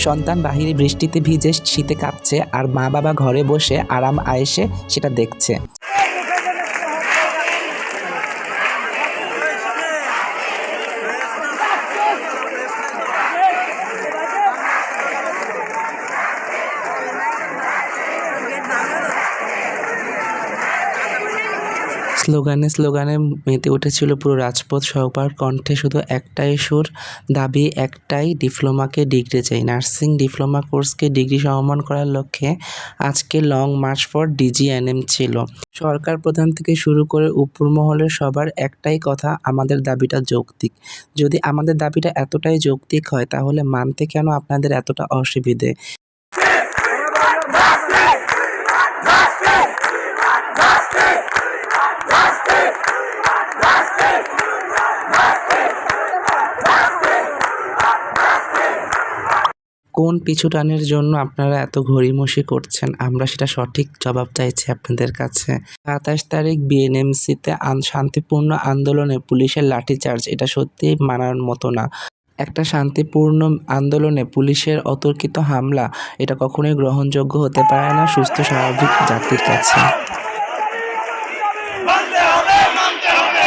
সন্তান বাহিরে বৃষ্টিতে ভিজে শীতে কাঁপছে আর মা বাবা ঘরে বসে আরাম আয়েসে সেটা দেখছে। স্লোগানে স্লোগানে মেতে উঠেছিল পুরো রাজপথ সবার কণ্ঠে শুধু একটাই সুর। দাবি, একটাই ডিপ্লোমাকে ডিগ্রি চাই। নার্সিং ডিপ্লোমা কোর্সকে ডিগ্রি সমমান করার লক্ষ্যে আজকে লং মার্চ ফর ডিজিএনএম ছিল। সরকার প্রধান থেকে শুরু করে উপর মহলের সবার একটাই কথা, আমাদের দাবিটা যৌক্তিক। যদি আমাদের দাবিটা এতটাই যৌক্তিক হয়, তাহলে মানতে কেন আপনাদের এতটা অসুবিধে? কোন পিছুটানের জন্য আপনারা এত ঘড়িমসি করছেন? আমরা সেটা সঠিক জবাব চাইছি আপনাদের কাছে। সাতাশ তারিখ বিএনএমসিতে শান্তিপূর্ণ আন্দোলনে পুলিশের লাঠিচার্জ। এটা সত্যিই মানার মতো না। একটা শান্তিপূর্ণ আন্দোলনে পুলিশের অতর্কিত হামলা, এটা কখনোই গ্রহণযোগ্য হতে পারে না সুস্থ, স্বাভাবিক জাতির কাছে মানতে হবে মানতে হবে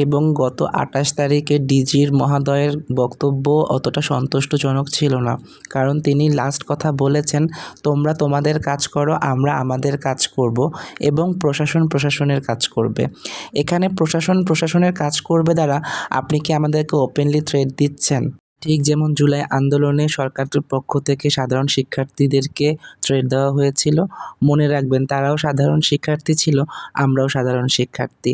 এবং গত আঠাশ তারিখে ডিজির মহাদয়ের বক্তব্য অতটা সন্তুষ্টজনক ছিল না। কারণ তিনি লাস্ট কথা বলেছেন, তোমরা তোমাদের কাজ করো, আমরা আমাদের কাজ করব এবং প্রশাসন প্রশাসনের কাজ করবে। এখানে প্রশাসন প্রশাসনের কাজ করবে দ্বারা আপনি কি আমাদেরকে ওপেনলি থ্রেট দিচ্ছেন? ঠিক যেমন জুলাই আন্দোলনে সরকারের পক্ষ থেকে সাধারণ শিক্ষার্থীদেরকে থ্রেট দেওয়া হয়েছিল, মনে রাখবেন তারাও সাধারণ শিক্ষার্থী ছিল, আমরাও সাধারণ শিক্ষার্থী।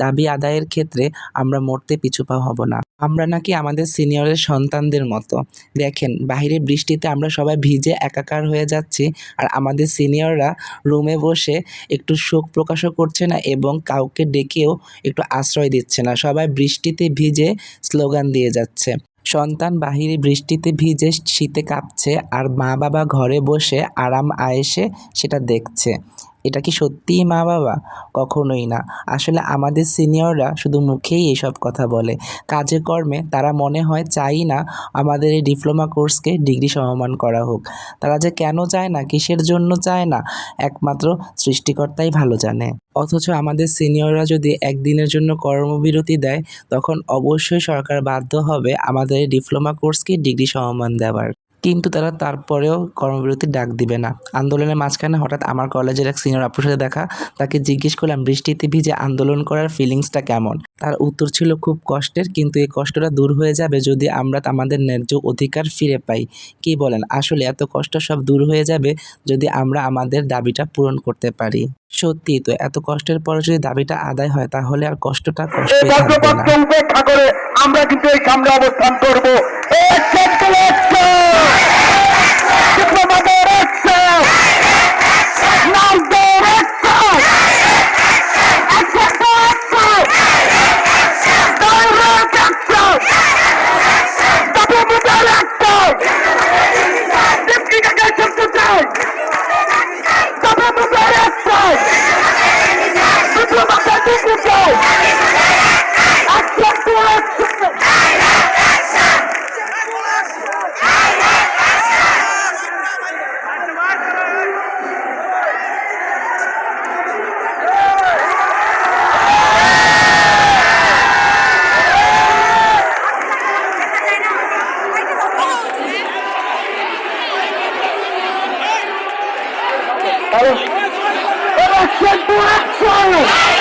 দাবি আদায়ের ক্ষেত্রে আমরা মরতে পিছুপা হব না। আমরা নাকি আমাদের সিনিয়রের সন্তানদের মতো। দেখেন বাইরে বৃষ্টিতে আমরা সবাই ভিজে একাকার হয়ে যাচ্ছি আর আমাদের সিনিয়ররা রুমে বসে একটু শোক প্রকাশও করছে না এবং কাউকে ডেকেও একটু আশ্রয় দিচ্ছে না। সবাই বৃষ্টিতে ভিজে স্লোগান দিয়ে যাচ্ছে। সন্তান বাহিরে বৃষ্টিতে ভিজে শীতে কাঁপছে আর মা বাবা ঘরে বসে আরাম আয়েশে সেটা দেখছে। এটা কি সত্যিই মা বাবা? কখনোই না। আসলে আমাদের সিনিয়ররা শুধু মুখেই এসব কথা বলে। কাজে কর্মে তারা মনে হয় চাই না আমাদের এই ডিপ্লোমা কোর্সকে ডিগ্রি সমমান করা হোক। তারা যে কেন চায় না, কিসের জন্য চায় না, একমাত্র সৃষ্টিকর্তাই ভালো জানে। অথচ আমাদের সিনিয়ররা যদি একদিনের জন্য কর্মবিরতি দেয়, তখন অবশ্যই সরকার বাধ্য হবে আমাদের ডিপ্লোমা কোর্সকে ডিগ্রি সমমান দেওয়ার। কিন্তু তারা তারপরেও কর্মবিরতির ডাক দিবে না। আন্দোলনের মাঝখানে হঠাৎ আমার কলেজের এক সিনিয়র আপুর সাথে দেখা তাকে জিজ্ঞেস করলাম বৃষ্টিতে ভিজে আন্দোলন করার ফিলিংসটা কেমন? তার উত্তর ছিল খুব কষ্টের কিন্তু এই কষ্টটা দূর হয়ে যাবে যদি আমরা আমাদের ন্যায্য অধিকার ফিরে পাই। কি বলেন? আসলে এত কষ্ট সব দূর হয়ে যাবে যদি আমরা আমাদের দাবিটা পূরণ করতে পারি। সত্যি তো এত কষ্টের পরে যদি দাবিটা আদায় হয় তাহলে আর কষ্টটা করে আমরা কিন্তু এই সামনে অবস্থান করব ডিপ্লোমাদের action! নারীদের action! Action to action! Direct action! ডিপ্লোমাদের action! ডিপ্লোমাকে করতে চাই ডিপ্লোমাদের action! ডিপ্লোমাকে দিতে চাই Action to action! Action to action!